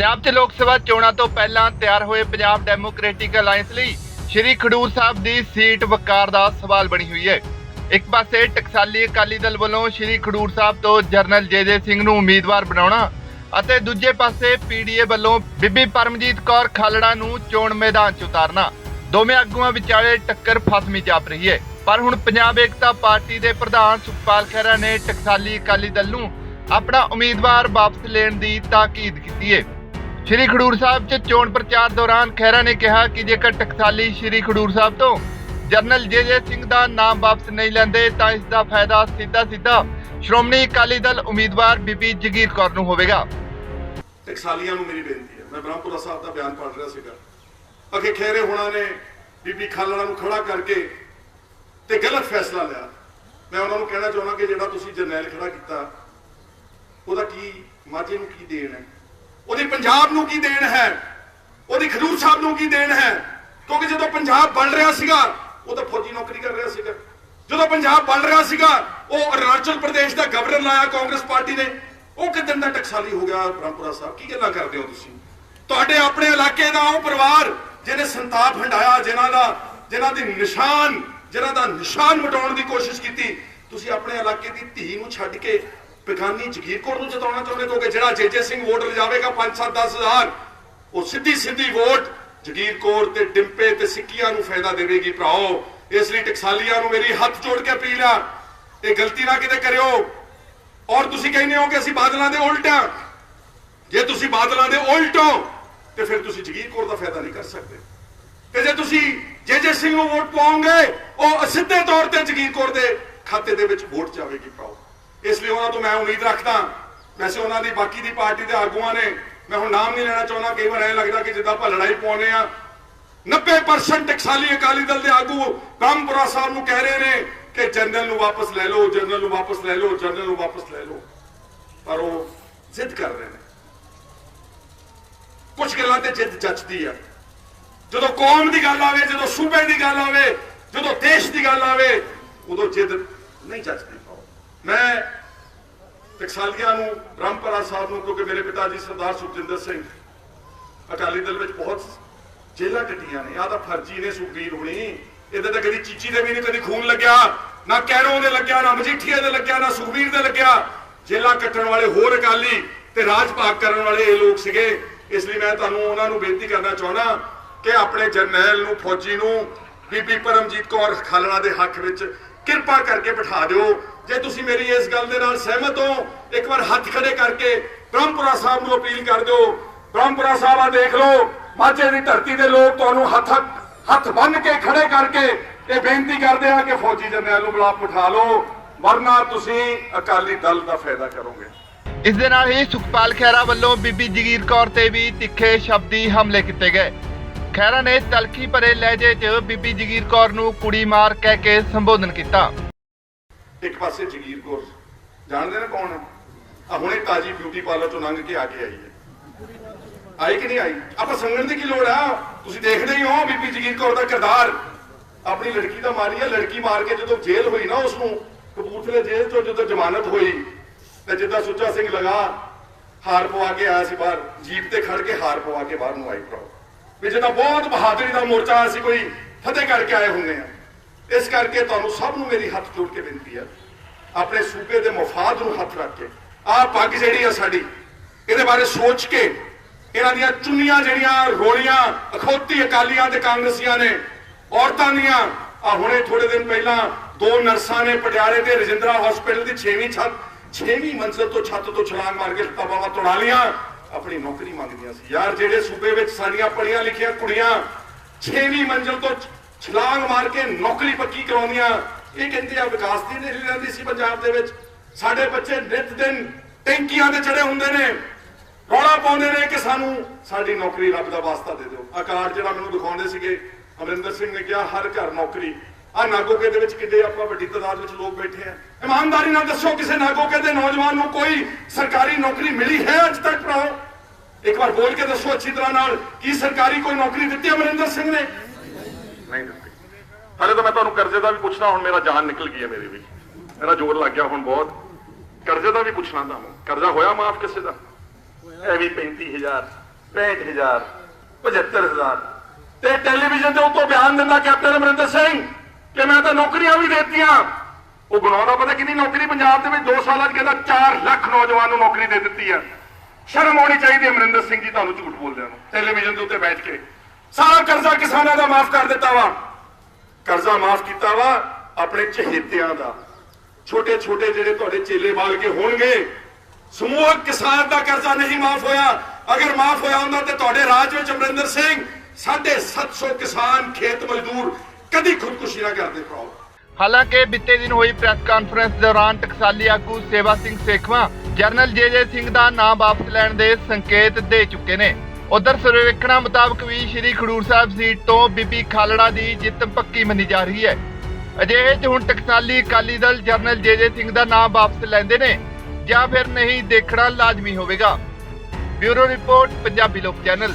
ਪੰਜਾਬ 'ਚ ਲੋਕ ਸਭਾ ਚੋਣਾਂ ਤੋਂ ਪਹਿਲਾਂ ਤਿਆਰ ਹੋਏ ਪੰਜਾਬ ਡੈਮੋਕ੍ਰੈਟਿਕ ਅਲਾਈਅੰਸ ਲਈ ਸ਼੍ਰੀ ਖਡੂਰ ਸਾਹਿਬ ਦੀ ਸੀਟ ਵਕਾਰ ਦਾ ਸਵਾਲ ਬਣੀ ਹੋਈ ਹੈ। ਇੱਕ ਪਾਸੇ ਟਕਸਾਲੀ ਅਕਾਲੀ ਦਲ ਵੱਲੋਂ ਸ਼੍ਰੀ ਖਡੂਰ ਸਾਹਿਬ ਤੋਂ ਜਰਨਲ ਜੇਜੇ ਸਿੰਘ ਨੂੰ ਉਮੀਦਵਾਰ ਬਣਾਉਣਾ ਅਤੇ ਦੂਜੇ ਪਾਸੇ ਪੀਡੀਏ ਵੱਲੋਂ ਬੀਬੀ ਪਰਮਜੀਤ ਕੌਰ ਖਾਲੜਾ ਨੂੰ ਚੋਣ ਮੈਦਾਨ 'ਚ ਉਤਾਰਨਾ। ਦੋਵੇਂ ਆਗੂਆਂ ਵਿਚਾਲੇ ਟੱਕਰ ਫਸਮੀ ਜਾਪ ਰਹੀ ਹੈ। ਪਰ ਹੁਣ ਪੰਜਾਬ ਏਕਤਾ ਪਾਰਟੀ ਦੇ ਪ੍ਰਧਾਨ ਸੁਖਪਾਲ ਖਹਿਰਾ ਨੇ ਟਕਸਾਲੀ ਅਕਾਲੀ ਦਲ ਨੂੰ ਆਪਣਾ ਉਮੀਦਵਾਰ ਵਾਪਸ ਲੈਣ ਦੀ ਤਾਕੀਦ ਕੀਤੀ ਹੈ। ਸ਼੍ਰੀ ਖਡੂਰ ਸਾਹਿਬ 'ਚ ਚੋਣ ਪ੍ਰਚਾਰ ਦੌਰਾਨ ਖਹਿਰਾ ਨੇ ਕਿਹਾ ਕਿ ਜੇਕਰ ਟਕਸਾਲੀ ਸ਼੍ਰੀ ਖਡੂਰ ਸਾਹਿਬ ਤੋਂ ਜਨਰਲ ਜੇਜੇ ਸਿੰਘ ਦਾ ਨਾਮ ਵਾਪਸ ਨਹੀਂ ਲੈਂਦੇ, ਤਾਂ ਇਸ ਦਾ ਫਾਇਦਾ ਸਿੱਧਾ ਸਿੱਧਾ ਸ਼੍ਰੋਮਣੀ ਅਕਾਲੀ ਦਲ ਉਮੀਦਵਾਰ ਬੀਬੀ ਜਗੀਰ ਕੌਰ ਨੂੰ ਹੋਵੇਗਾ। ਟਕਸਾਲੀਆਂ ਨੂੰ ਮੇਰੀ ਬੇਨਤੀ ਹੈ। ਮੈਂ ਬ੍ਰਹਮਪੁਰਾ ਸਾਹਿਬ ਦਾ ਬਿਆਨ ਪੜ੍ਹ ਰਿਹਾ ਸੀਗਾ। ਅਖੇ ਖੇਰੇ ਹੁਣਾਂ ਨੇ ਬੀਬੀ ਖਾਲੜਾ ਨੂੰ ਖੜਾ ਕਰਕੇ ਤੇ ਗਲਤ ਫੈਸਲਾ ਲਿਆ। ਮੈਂ ਉਹਨਾਂ ਨੂੰ ਕਹਿਣਾ ਚਾਹੁੰਦਾ ਕਿ ਜਿਹੜਾ ਤੁਸੀਂ ਜਰਨੈਲ ਖੜਾ ਕੀਤਾ, ਉਹਦਾ ਕੀ ਮਾਝੇ ਨੂੰ ਕੀ ਦੇਣ ਹੈ? ਉਹਦੀ ਪੰਜਾਬ ਨੂੰ ਕੀ ਦੇਣ ਹੈ? ਉਹਦੀ ਖਡੂਰ ਸਾਹਿਬ ਨੂੰ ਕੀ ਦੇਣ ਹੈ? ਕਿਉਂਕਿ ਜਦੋਂ ਪੰਜਾਬ ਬਣ ਰਿਹਾ ਸੀਗਾ, ਉਹ ਫੌਜੀ ਨੌਕਰੀ ਕਰ ਰਿਹਾ ਸੀਗਾ। ਜਦੋਂ ਪੰਜਾਬ ਬਣ ਰਿਹਾ ਸੀਗਾ, ਉਹ ਅਰੁਣਾਚਲ ਪ੍ਰਦੇਸ਼ ਦਾ ਗਵਰਨਰ ਲਾਇਆ ਕਾਂਗਰਸ ਪਾਰਟੀ ਨੇ। ਉਹ ਕਿਦਨ ਦਾ ਟਕਸਾਲੀ ਹੋ ਗਿਆ ਬ੍ਰਹਮਪੁਰਾ ਸਾਹਿਬ? ਕੀ ਗੱਲਾਂ ਕਰਦੇ ਹੋ ਤੁਸੀਂ? ਤੁਹਾਡੇ ਆਪਣੇ ਇਲਾਕੇ ਦਾ ਉਹ ਪਰਿਵਾਰ, ਜਿਹਨੇ ਸੰਤਾਪ ਹੰਡਾਇਆ ਜਿਨ੍ਹਾਂ ਦਾ ਜਿਨ੍ਹਾਂ ਦੀ ਨਿਸ਼ਾਨ ਜਿਨ੍ਹਾਂ ਦਾ ਨਿਸ਼ਾਨ ਮਿਟਾਉਣ ਦੀ ਕੋਸ਼ਿਸ਼ ਕੀਤੀ, ਤੁਸੀਂ ਆਪਣੇ ਇਲਾਕੇ ਦੀ ਧੀ ਨੂੰ ਛੱਡ ਕੇ ਬੇਗਾਨੀ ਜਗੀਰ ਕੌਰ ਨੂੰ ਜਿਤਾਉਣਾ ਚਾਹੁੰਦੇ ਕਿਉਂਕਿ ਜਿਹੜਾ ਜੇਜੇ ਸਿੰਘ ਵੋਟ ਲਿਜਾਵੇਗਾ 5-7 ਹਜ਼ਾਰ, ਉਹ ਸਿੱਧੀ ਸਿੱਧੀ ਵੋਟ ਜਗੀਰ ਤੇ ਡਿੰਪੇ ਤੇ ਸਿੱਕੀਆਂ ਨੂੰ ਫਾਇਦਾ ਦੇਵੇਗੀ ਭਰਾਓ। ਇਸ ਲਈ ਟਕਸਾਲੀਆਂ ਨੂੰ ਮੇਰੀ ਹੱਥ ਜੋੜ ਕੇ ਅਪੀਲ ਆ, ਇਹ ਗਲਤੀ ਨਾ ਕਿਤੇ ਕਰਿਓ। ਔਰ ਤੁਸੀਂ ਕਹਿੰਦੇ ਹੋ ਕਿ ਅਸੀਂ ਬਾਦਲਾਂ ਦੇ ਉਲਟ ਆ। ਜੇ ਤੁਸੀਂ ਬਾਦਲਾਂ ਦੇ ਉਲਟ ਹੋ, ਤੇ ਫਿਰ ਤੁਸੀਂ ਜਗੀਰ ਕੌਰ ਦਾ ਫਾਇਦਾ ਨਹੀਂ ਕਰ ਸਕਦੇ। ਤੇ ਜੇ ਤੁਸੀਂ ਜੇ ਜੇ ਸਿੰਘ ਨੂੰ ਵੋਟ ਪਾਓਗੇ, ਉਹ ਸਿੱਧੇ ਤੌਰ ਤੇ ਜਗੀਰ ਕੌਰ ਦੇ ਖਾਤੇ ਦੇ ਵਿੱਚ ਵੋਟ ਜਾਵੇਗੀ ਪਾਓ ਇਸ ਲਈ ਉਹਨਾਂ ਤੋਂ ਮੈਂ ਉਮੀਦ ਰੱਖਦਾ ਵੈਸੇ ਉਹਨਾਂ ਦੀ ਬਾਕੀ ਦੀ ਪਾਰਟੀ ਦੇ ਆਗੂਆਂ ਨੇ ਮੈਂ ਹੁਣ ਨਾਮ ਨਹੀਂ ਲੈਣਾ ਚਾਹੁੰਦਾ। ਕਈ ਵਾਰ ਐਂ ਲੱਗਦਾ ਕਿ ਜਿੱਦਾਂ ਆਪਾਂ ਲੜਾਈ ਪਾਉਨੇ ਆ 90% ਟਕਸਾਲੀ ਅਕਾਲੀ ਦਲ ਦੇ ਆਗੂ ਰਾਮਪੁਰਾ ਸਾਹਿਬ ਨੂੰ ਕਹਿ ਰਹੇ ਨੇ ਕਿ ਜਨਰਲ ਨੂੰ ਵਾਪਸ ਲੈ ਲਓ, ਜਨਰਲ ਨੂੰ ਵਾਪਸ ਲੈ ਲਓ, ਜਨਰਲ ਨੂੰ ਵਾਪਸ ਲੈ ਲਓ। ਪਰ ਉਹ ਜ਼ਿੱਦ ਕਰ ਰਹੇ ਨੇ। ਕੁਝ ਗੱਲਾਂ ਤੇ ਜਿੱਦ ਜੱਚਦੀ ਆ। ਜਦੋਂ ਕੌਮ ਦੀ ਗੱਲ ਆਵੇ, ਜਦੋਂ ਸੂਬੇ ਦੀ ਗੱਲ ਆਵੇ, ਜਦੋਂ ਦੇਸ਼ ਦੀ ਗੱਲ ਆਵੇ, ਉਦੋਂ ਜਿੱਦ ਨਹੀਂ ਜੱਚਦੀ। ਮੈਂ ਟਕਸਾਲੀਆਂ ਨੂੰ ਬ੍ਰਹਮਪੁਰਾ ਸਾਹਿਬ ਨੂੰ ਕਿਉਂਕਿ ਮੇਰੇ ਪਿਤਾ ਜੀ ਸਰਦਾਰ ਸੁਖਜਿੰਦਰ ਸਿੰਘ ਅਕਾਲੀ ਦਲ ਵਿੱਚ ਬਹੁਤ ਜੇਲਾਂ ਕੱਟੀਆਂ ਨੇ ਆ ਤਾਂ ਫਰਜ਼ੀ ਨੇ ਸੁਖਬੀਰ ਹੁਣੀ। ਇਹਦੇ ਤਾਂ ਕਦੀ ਚੀਚੀ ਦੇ ਵੀ ਨਹੀਂ, ਕਦੀ ਖੂਨ ਲੱਗਿਆ, ਨਾ ਕੈਰੋਂ ਦੇ ਲੱਗਿਆ, ਨਾ ਮਜੀਠੀਆ ਦੇ ਲੱਗਿਆ, ਨਾ ਸੁਖਬੀਰ ਦੇ ਲੱਗਿਆ। ਜੇਲਾਂ ਕੱਟਣ ਵਾਲੇ ਹੋਰ ਅਕਾਲੀ ਤੇ ਰਾਜ ਭਾਗ ਕਰਨ ਵਾਲੇ ਇਹ ਲੋਕ ਸੀਗੇ। ਇਸ ਲਈ ਮੈਂ ਤੁਹਾਨੂੰ ਉਹਨਾਂ ਨੂੰ ਬੇਨਤੀ ਕਰਨਾ ਚਾਹੁੰਦਾ ਕਿ ਆਪਣੇ ਜਰਨੈਲ ਨੂੰ, ਫੌਜੀ ਨੂੰ, ਬੀਬੀ ਪਰਮਜੀਤ ਕੌਰ ਖਾਲੜਾ ਦੇ ਹੱਕ ਵਿੱਚ ਕਿਰਪਾ ਕਰਕੇ ਬਿਠਾ ਦਿਓ। ਜੇ ਤੁਸੀਂ ਮੇਰੀ ਇਸ ਗੱਲ ਦੇ ਨਾਲ ਸਹਿਮਤ ਹੋ, ਇੱਕ ਵਾਰ ਹੱਥ ਖੜੇ ਕਰਕੇ ਬ੍ਰਹਮਪੁਰਾ ਸਾਹਿਬ ਨੂੰ ਅਪੀਲ ਕਰ ਦਿਓ। ਬ੍ਰਹਮਪੁਰਾ ਸਾਹਿਬ ਆ ਦੇਖ ਲਓ, ਮਾਝੇ ਦੀ ਧਰਤੀ ਦੇ ਲੋਕ ਤੁਹਾਨੂੰ ਹੱਥ ਹੱਥ ਬੰਨ ਕੇ ਖੜੇ ਕਰਕੇ ਇਹ ਬੇਨਤੀ ਕਰਦੇ ਆ ਕਿ ਫੌਜੀ ਜਰਨੈਲ ਨੂੰ ਬੁਲਾ ਬਿਠਾ ਲਓ। ਵਰਨਾ ਤੁਸੀਂ ਅਕਾਲੀ ਦਲ ਦਾ ਫਾਇਦਾ ਕਰੋਗੇ। ਇਸ ਦੇ ਨਾਲ ਹੀ ਸੁਖਪਾਲ ਖਹਿਰਾ ਵੱਲੋਂ ਬੀਬੀ ਜਗੀਰ ਕੌਰ ਤੇ ਵੀ ਤਿੱਖੇ ਸ਼ਬਦੀ ਹਮਲੇ ਕੀਤੇ ਗਏ। ਖਹਿਰਾ ਨੇ ਤਲਖੀ ਭਰੇ ਲਹਿਜੇ 'ਚ ਬੀਬੀ ਜਗੀਰ ਕੌਰ ਨੂੰ ਕੁੜੀ ਮਾਰ ਕਹਿ ਕੇ ਸੰਬੋਧਨ ਕੀਤਾ। ਇੱਕ ਪਾਸੇ ਜਗੀਰ ਕੌਰ, ਜਾਣਦੇ ਨੇ ਕੌਣ ਆ ਹੁਣੇ ਤਾਜੀ ਬਿਊਟੀ ਪਾਰਲਰ ਚੋਂ ਲੰਘ ਕੇ ਆ ਕੇ ਆਈ ਹੈ। ਆਈ ਕਿ ਨਹੀਂ ਆਈ? ਆਪਾਂ ਸੰਗਣ ਦੀ ਕੀ ਲੋੜ ਆ? ਤੁਸੀਂ ਦੇਖਦੇ ਹੀ ਹੋ ਬੀਬੀ ਜਗੀਰ ਕੌਰ ਦਾ ਕਿਰਦਾਰ। ਆਪਣੀ ਲੜਕੀ ਦਾ ਮਾਰੀ ਆ, ਲੜਕੀ ਮਾਰ ਕੇ ਜਦੋਂ ਜੇਲ੍ਹ ਹੋਈ ਨਾ ਉਸ ਨੂੰ ਕਪੂਰਥਲੇ ਜੇਲ੍ਹ ਚੋਂ ਜਦੋਂ ਜ਼ਮਾਨਤ ਹੋਈ, ਤੇ ਜਿੱਦਾਂ ਸੁੱਚਾ ਸਿੰਘ ਲਗਾ, ਹਾਰ ਪਵਾ ਕੇ ਆਇਆ ਸੀ ਬਾਹਰ, ਜੀਪ ਤੇ ਖੜ ਕੇ ਹਾਰ ਪਵਾ ਕੇ ਬਾਹਰ ਨੂੰ ਆਈ ਭਰਾ ਵੀ ਜਿੱਦਾਂ ਬਹੁਤ ਬਹਾਦਰੀ ਦਾ ਮੋਰਚਾ ਅਸੀਂ ਕੋਈ ਫਤਿਹ ਕਰਕੇ ਆਏ ਹੁੰਦੇ ਆ। ਇਸ ਕਰਕੇ ਤੁਹਾਨੂੰ ਸਭ ਨੂੰ ਮੇਰੀ ਹੱਥ ਜੋੜ ਕੇ ਬੇਨਤੀ ਹੈ ਆਪਣੇ ਸੂਬੇ ਦੇ ਮਫਾਦ ਨੂੰ ਹੱਥ ਰੱਖ ਕੇ। ਆਹ ਪੱਗ ਜਿਹੜੀ ਆ ਸਾਡੀ, ਇਹਦੇ ਬਾਰੇ ਸੋਚ ਕੇ ਇਹਨਾਂ ਦੀਆਂ ਚੁੰਨੀਆਂ ਜਿਹੜੀਆਂ, ਰੋਲੀਆਂ, ਅਖੌਤੀ ਅਕਾਲੀਆਂ ਤੇ ਕਾਂਗਰਸੀਆਂ ਨੇ, ਔਰਤਾਂ ਦੀਆਂ, ਆ ਹੁਣੇ ਥੋੜੇ ਦਿਨ ਪਹਿਲਾਂ ਦੋ ਨਰਸਾਂ ਨੇ ਪਟਿਆਲੇ ਦੇ ਰਜਿੰਦਰਾ ਹਸਪੀਟਲ ਦੀ 6ਵੀਂ ਛੱਤ 6ਵੀਂ ਮੰਜ਼ਲ ਤੋਂ ਛੱਤ ਤੋਂ ਛਲਾਂਗ ਮਾਰ ਕੇ ਤਬਾਵਾ ਤੋੜਾ ਲੀਆਂ ਆਪਣੀ ਨੌਕਰੀ ਮੰਗਦੀਆਂ ਸੀ। ਯਾਰ, ਜਿਹੜੇ ਸੂਬੇ ਵਿੱਚ ਸਾਡੀਆਂ ਪੜੀਆਂ ਲਿਖੀਆਂ ਕੁੜੀਆਂ 6ਵੀਂ ਮੰਜ਼ਲ ਤੋਂ ਛਲਾਂਗ ਮਾਰ ਕੇ ਨੌਕਰੀ ਪੱਕੀ ਕਰਾਉਂਦੀਆਂ, ਇਹ ਕਹਿੰਦੇ ਆ ਵਿਕਾਸ ਦੀ ਨਹੀਂ ਰਹਿੰਦੀ ਸੀ ਪੰਜਾਬ ਦੇ ਵਿੱਚ। ਸਾਡੇ ਬੱਚੇ ਨਿਤ ਦਿਨ ਟੈਂਕੀਆਂ ਤੇ ਚੜੇ ਹੁੰਦੇ ਨੇ, ਰੌਲਾ ਪਾਉਂਦੇ ਨੇ ਕਿ ਸਾਨੂੰ ਸਾਡੀ ਨੌਕਰੀ ਰੱਬ ਦਾ ਵਾਸਤਾ ਦੇ ਦਿਓ। ਆ ਕਾਰਡ ਜਿਹੜਾ ਮੈਨੂੰ ਦਿਖਾਉਂਦੇ ਸੀਗੇ, ਅਮਰਿੰਦਰ ਸਿੰਘ ਨੇ ਕਿਹਾ, ਹਰ ਘਰ ਨੌਕਰੀ ਆ ਨਾਗੋਕੇ ਦੇ ਵਿੱਚ ਕਿੱਡੇ ਆਪਾਂ ਵੱਡੀ ਤਾਦਾਦ ਵਿੱਚ ਲੋਕ ਬੈਠੇ ਆ। ਇਮਾਨਦਾਰੀ ਨਾਲ ਦੱਸੋ, ਕਿਸੇ ਨਾਗੋਕੇ ਦੇ ਨੌਜਵਾਨ ਨੂੰ ਕੋਈ ਸਰਕਾਰੀ ਨੌਕਰੀ ਮਿਲੀ ਹੈ ਅੱਜ ਤੱਕ ਭਰਾਓ? ਇੱਕ ਵਾਰ ਬੋਲ ਕੇ ਦੱਸੋ ਅੱਛੀ ਤਰ੍ਹਾਂ ਨਾਲ, ਕੀ ਸਰਕਾਰੀ ਕੋਈ ਨੌਕਰੀ ਦਿੱਤੀ ਅਮਰਿੰਦਰ ਸਿੰਘ ਨੇ? ਨਹੀਂ ਦਿੱਤੀ। ਹਲੇ ਤਾਂ ਮੈਂ ਤੁਹਾਨੂੰ ਕਰਜ਼ੇ ਦਾ ਵੀ ਪੁੱਛਣਾ ਹੁਣ ਮੇਰਾ ਜਾਨ ਨਿਕਲ ਗਈ ਹੈ ਮੇਰੀ ਵੀ। ਮੇਰਾ ਜ਼ੋਰ ਲੱਗ ਗਿਆ ਹੁਣ ਬਹੁਤ। ਕਰਜ਼ੇ ਦਾ ਵੀ ਪੁੱਛਣਾ ਤੁਹਾਨੂੰ ਕਰਜ਼ਾ ਹੋਇਆ ਮਾਫ ਕਿਸੇ ਦਾ? ਇਹ ਵੀ 35000 65000 75000 ਤੇ ਟੈਲੀਵਿਜ਼ਨ ਦੇ ਉੱਤੋਂ ਬਿਆਨ ਦਿੰਦਾ ਕੈਪਟਨ ਅਮਰਿੰਦਰ ਸਿੰਘ। ਕਿ ਮੈਂ ਤਾਂ ਨੌਕਰੀਆਂ ਵੀ ਦੇਤੀਆਂ। ਉਹ ਬਣਾਉਂਦਾ ਪਤਾ ਕਿੰਨੀ ਨੌਕਰੀ ਪੰਜਾਬ ਦੇ ਵਿੱਚ 2 ਸਾਲਾਂ 'ਚ ਕਹਿੰਦਾ 4 ਲੱਖ ਨੌਜਵਾਨ ਨੂੰ ਨੌਕਰੀ ਦੇ ਦਿੱਤੀ ਆ। ਸ਼ਰਮ ਆਉਣੀ ਚਾਹੀਦੀ ਹੈ ਅਮਰਿੰਦਰ ਸਿੰਘ ਜੀ ਤੁਹਾਨੂੰ ਝੂਠ ਬੋਲਦਿਆਂ ਨੂੰ। ਟੈਲੀਵਿਜ਼ਨ ਦੇ ਉੱਤੇ ਬੈਠ ਕੇ। ਸਾਰਾ ਕਰਜ਼ਾ ਕਿਸਾਨਾਂ ਦਾ ਮਾਫ ਕਰ ਦਿੱਤਾ ਵਾ। ਕਰਜ਼ਾ ਮਾਫ ਕੀਤਾ ਵਾ ਆਪਣੇ ਚਹੇਤਿਆਂ ਦਾ। ਛੋਟੇ ਛੋਟੇ ਜਿਹੜੇ ਤੁਹਾਡੇ ਚੇਲੇ ਬਾਲ ਕੇ ਹੋਣਗੇ, ਸਮੂਹ ਕਿਸਾਨ ਦਾ ਕਰਜ਼ਾ ਨਹੀਂ ਮਾਫ ਹੋਇਆ। ਅਗਰ ਮਾਫ ਹੋਇਆ ਹੁੰਦਾ ਤੇ ਤੁਹਾਡੇ ਰਾਜ ਵਿੱਚ ਅਮਰਿੰਦਰ ਸਿੰਘ 750 ਕਿਸਾਨ ਖੇਤ ਮਜ਼ਦੂਰ ਕਦੀ ਖੁਦਕੁਸ਼ੀ ਨਾ ਕਰਦੇ ਭਰਾਓ। ਹਾਲਾਂਕਿ ਬੀਤੇ ਦਿਨ ਹੋਈ ਪ੍ਰੈਸ ਕਾਨਫਰੰਸ ਦੌਰਾਨ ਟਕਸਾਲੀ ਆਗੂ ਸੇਵਾ ਸਿੰਘ ਸੇਖਵਾਂ ਜਰਨਲ ਜੇਜੇ ਸਿੰਘ ਦਾ ਨਾਮ ਵਾਪਸ ਲੈਣ ਦੇ ਸੰਕੇਤ ਦੇ ਚੁੱਕੇ ਨੇ। ਉਧਰ ਸਰਵੇਖਣਾਂ ਮੁਤਾਬਕ ਵੀ ਸ਼੍ਰੀ ਖਡੂਰ ਸਾਹਿਬ ਸੀਟ ਤੋਂ ਬੀਬੀ ਖਾਲੜਾ ਦੀ ਜਿੱਤ ਪੱਕੀ ਮੰਨੀ ਜਾ ਰਹੀ ਹੈ। ਅਜਿਹੇ 'ਚ ਹੁਣ Taksali Akali Dal general J J Singh ਦਾ ਨਾਮ ਵਾਪਸ ਲੈਂਦੇ ਨੇ ਜਾਂ ਫਿਰ ਨਹੀਂ ਦੇਖਣਾ ਲਾਜ਼ਮੀ ਹੋਵੇਗਾ। ਬਿਊਰੋ ਰਿਪੋਰਟ, ਪੰਜਾਬੀ ਲੋਕ ਚੈਨਲ।